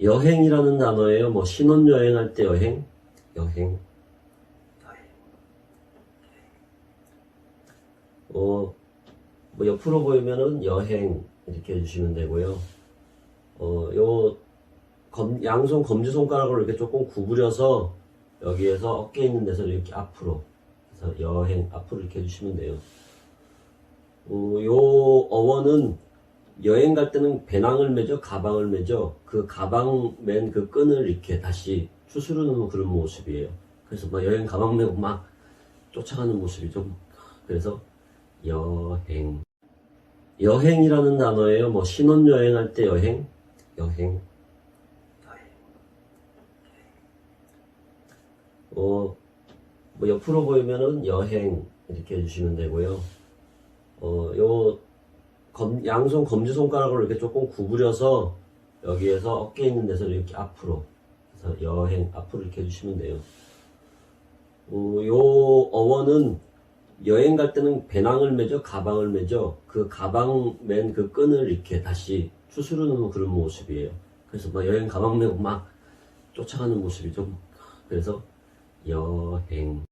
여행이라는 단어예요. 뭐 신혼여행할 때 여행, 여행, 여행. 어, 뭐 옆으로 보이면은 여행 이렇게 해주시면 되고요. 어, 요 검, 양손 검지 손가락으로 이렇게 조금 구부려서 여기에서 어깨 있는 데서 이렇게 앞으로 그래서 여행 앞으로 이렇게 해주시면 돼요. 어, 요 어원은 여행 갈 때는 배낭을 매죠, 가방을 매죠. 그 가방 맨 그 끈을 이렇게 다시 추스르는 그런 모습이에요. 그래서 막 여행 가방 메고 막 쫓아가는 모습이 좀 그래서 여행 여행이라는 단어예요. 뭐 신혼여행 할 때 여행, 여행, 여행. 어, 뭐 옆으로 보이면은 여행 이렇게 해주시면 되고요. 어, 요 검, 양손 검지 손가락으로 이렇게 조금 구부려서 여기에서 어깨 있는 데서 이렇게 앞으로 그래서 여행 앞으로 이렇게 해주시면 돼요. 어, 요 어원은 여행 갈 때는 배낭을 매죠, 가방을 매죠. 그 가방 맨 그 끈을 이렇게 다시 추스르는 그런 모습이에요. 그래서 막 여행 가방 메고 막 쫓아가는 모습이 좀 그래서 여행